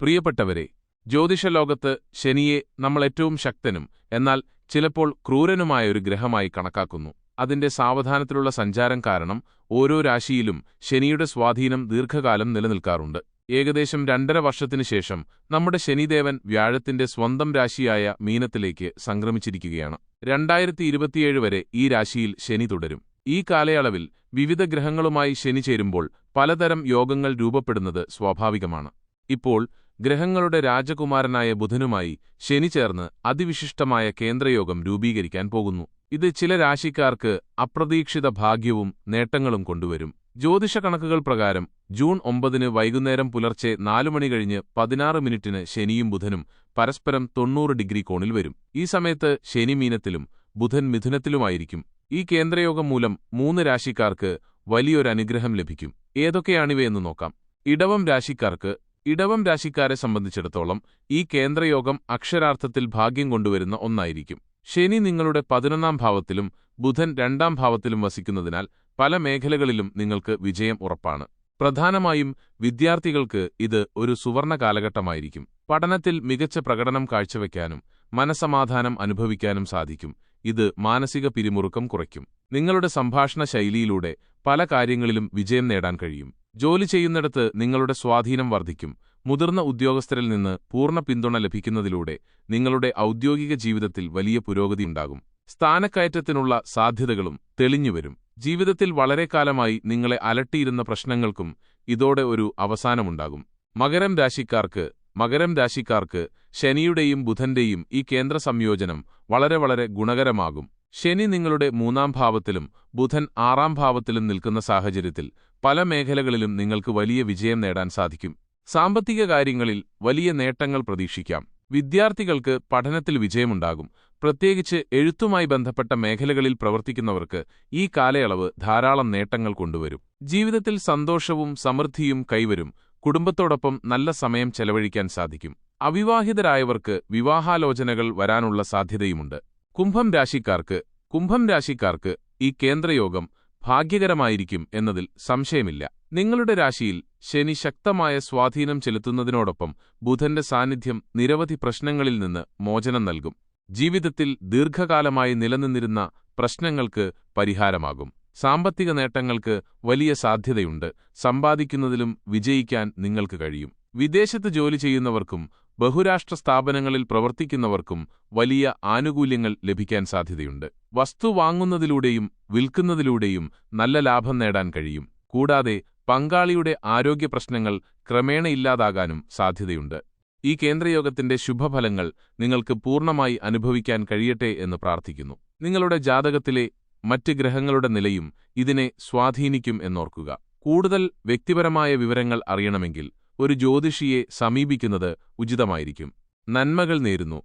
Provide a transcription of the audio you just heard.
പ്രിയപ്പെട്ടവരെ ജ്യോതിഷലോകത്ത് ശനിയെ നമ്മൾ ഏറ്റവും ശക്തനും എന്നാൽ ചിലപ്പോൾ ക്രൂരനുമായ ഒരു ഗ്രഹമായി കണക്കാക്കുന്നു. അതിന്റെ സാവധാനത്തിലുള്ള സഞ്ചാരം കാരണം ഓരോ രാശിയിലും ശനിയുടെ സ്വാധീനം ദീർഘകാലം നിലനിൽക്കാറുണ്ട്. ഏകദേശം രണ്ടര വർഷത്തിനു ശേഷം നമ്മുടെ ശനിദേവൻ വ്യാഴത്തിന്റെ സ്വന്തം രാശിയായ മീനത്തിലേക്ക് സംക്രമിച്ചിരിക്കുകയാണ്. രണ്ടായിരത്തി ഇരുപത്തിയേഴ് വരെ ഈ രാശിയിൽ ശനി തുടരും. ഈ കാലയളവിൽ വിവിധ ഗ്രഹങ്ങളുമായി ശനി ചേരുമ്പോൾ പലതരം യോഗങ്ങൾ രൂപപ്പെടുന്നത് സ്വാഭാവികമാണ്. ഇപ്പോൾ ഗ്രഹങ്ങളുടെ രാജകുമാരനായ ബുധനുമായി ശനി ചേർന്ന് അതിവിശിഷ്ടമായ കേന്ദ്രയോഗം രൂപീകരിക്കാൻ പോകുന്നു. ഇത് ചില രാശിക്കാർക്ക് അപ്രതീക്ഷിത ഭാഗ്യവും നേട്ടങ്ങളും കൊണ്ടുവരും. ജ്യോതിഷ കണക്കുകൾ പ്രകാരം ജൂൺ ഒമ്പതിന് വൈകുന്നേരം പുലർച്ചെ നാലു മണി കഴിഞ്ഞ് പതിനാറ് മിനിറ്റിന് ശനിയും ബുധനും പരസ്പരം തൊണ്ണൂറ് ഡിഗ്രി കോണിൽ വരും. ഈ സമയത്ത് ശനി മീനത്തിലും ബുധൻ മിഥുനത്തിലുമായിരിക്കും. ഈ കേന്ദ്രയോഗം മൂലം മൂന്ന് രാശിക്കാർക്ക് വലിയൊരനുഗ്രഹം ലഭിക്കും. ഏതൊക്കെയാണിവയെന്ന് നോക്കാം. ഇടവം രാശിക്കാർക്ക് ഇടവം രാശിക്കാരെ സംബന്ധിച്ചിടത്തോളം ഈ കേന്ദ്രയോഗം അക്ഷരാർത്ഥത്തിൽ ഭാഗ്യം കൊണ്ടുവരുന്ന ഒന്നായിരിക്കും. ശനി നിങ്ങളുടെ പതിനൊന്നാം ഭാവത്തിലും ബുധൻ രണ്ടാം ഭാവത്തിലും വസിക്കുന്നതിനാൽ പല മേഖലകളിലും നിങ്ങൾക്ക് വിജയം ഉറപ്പാണ്. പ്രധാനമായും വിദ്യാർത്ഥികൾക്ക് ഇത് ഒരു സുവർണ കാലഘട്ടമായിരിക്കും. പഠനത്തിൽ മികച്ച പ്രകടനം കാഴ്ചവെക്കാനും മനസമാധാനം അനുഭവിക്കാനും സാധിക്കും. ഇത് മാനസിക പിരിമുറുക്കം കുറയ്ക്കും. നിങ്ങളുടെ സംഭാഷണ ശൈലിയിലൂടെ പല കാര്യങ്ങളിലും വിജയം നേടാൻ കഴിയും. ജോലി ചെയ്യുന്നിടത്ത് നിങ്ങളുടെ സ്വാധീനം വർദ്ധിക്കും. മുതിർന്ന ഉദ്യോഗസ്ഥരിൽ നിന്ന് പൂർണ പിന്തുണ ലഭിക്കുന്നതിലൂടെ നിങ്ങളുടെ ഔദ്യോഗിക ജീവിതത്തിൽ വലിയ പുരോഗതിയുണ്ടാകും സ്ഥാനക്കയറ്റത്തിനുള്ള സാധ്യതകളും തെളിഞ്ഞുവരും ജീവിതത്തിൽ വളരെ കാലമായി നിങ്ങളെ അലട്ടിയിരുന്ന പ്രശ്നങ്ങൾക്കും ഇതോടെ ഒരു അവസാനമുണ്ടാകും. മകരം രാശിക്കാർക്ക് മകരം രാശിക്കാർക്ക് ശനിയുടെയും ബുധന്റെയും ഈ കേന്ദ്ര സംയോജനം വളരെ വളരെ ഗുണകരമാകും. ശനി നിങ്ങളുടെ മൂന്നാം ഭാവത്തിലും ബുധൻ ആറാം ഭാവത്തിലും നിൽക്കുന്ന സാഹചര്യത്തിൽ പല മേഖലകളിലും നിങ്ങൾക്ക് വലിയ വിജയം നേടാൻ സാധിക്കും. സാമ്പത്തിക കാര്യങ്ങളിൽ വലിയ നേട്ടങ്ങൾ പ്രതീക്ഷിക്കാം. വിദ്യാർത്ഥികൾക്ക് പഠനത്തിൽ വിജയമുണ്ടാകും. പ്രത്യേകിച്ച് എഴുത്തുമായി ബന്ധപ്പെട്ട മേഖലകളിൽ പ്രവർത്തിക്കുന്നവർക്ക് ഈ കാലയളവ് ധാരാളം നേട്ടങ്ങൾ കൊണ്ടുവരും. ജീവിതത്തിൽ സന്തോഷവും സമൃദ്ധിയും കൈവരും. കുടുംബത്തോടൊപ്പം നല്ല സമയം ചെലവഴിക്കാൻ സാധിക്കും. അവിവാഹിതരായവർക്ക് വിവാഹാലോചനകൾ വരാനുള്ള സാധ്യതയുമുണ്ട്. കുംഭം രാശിക്കാർക്ക് കുംഭം രാശിക്കാർക്ക് ഈ കേന്ദ്രയോഗം ഭാഗ്യകരമായിരിക്കും എന്നതിൽ സംശയമില്ല. നിങ്ങളുടെ രാശിയിൽ ശനി ശക്തമായ സ്വാധീനം ചെലുത്തുന്നതിനോടൊപ്പം ബുധന്റെ സാന്നിധ്യം നിരവധി പ്രശ്നങ്ങളിൽ നിന്ന് മോചനം നൽകും. ജീവിതത്തിൽ ദീർഘകാലമായി നിലനിന്നിരുന്ന പ്രശ്നങ്ങൾക്ക് പരിഹാരമാകും. സാമ്പത്തിക നേട്ടങ്ങൾക്ക് വലിയ സാധ്യതയുണ്ട്. സമ്പാദിക്കുന്നതിലും വിജയിക്കാൻ നിങ്ങൾക്ക് കഴിയും. വിദേശത്ത് ജോലി ചെയ്യുന്നവർക്കും ബഹുരാഷ്ട്ര സ്ഥാപനങ്ങളിൽ പ്രവർത്തിക്കുന്നവർക്കും വലിയ ആനുകൂല്യങ്ങൾ ലഭിക്കാൻ സാധ്യതയുണ്ട്. വസ്തു വാങ്ങുന്നതിലൂടെയും വിൽക്കുന്നതിലൂടെയും നല്ല ലാഭം നേടാൻ കഴിയും. കൂടാതെ പങ്കാളിയുടെ ആരോഗ്യ പ്രശ്നങ്ങൾ ക്രമേണ ഇല്ലാതാകാനും സാധ്യതയുണ്ട്. ഈ കേന്ദ്രയോഗത്തിന്റെ ശുഭഫലങ്ങൾ നിങ്ങൾക്ക് പൂർണമായി അനുഭവിക്കാൻ കഴിയട്ടെ എന്ന് പ്രാർത്ഥിക്കുന്നു. നിങ്ങളുടെ ജാതകത്തിലെ മറ്റ് ഗ്രഹങ്ങളുടെ നിലയും ഇതിനെ സ്വാധീനിക്കും എന്നോർക്കുക. കൂടുതൽ വ്യക്തിപരമായ വിവരങ്ങൾ അറിയണമെങ്കിൽ ഒരു ജ്യോതിഷിയെ സമീപിക്കുന്നത് ഉചിതമായിരിക്കും. നന്മകൾ നേരുന്നു.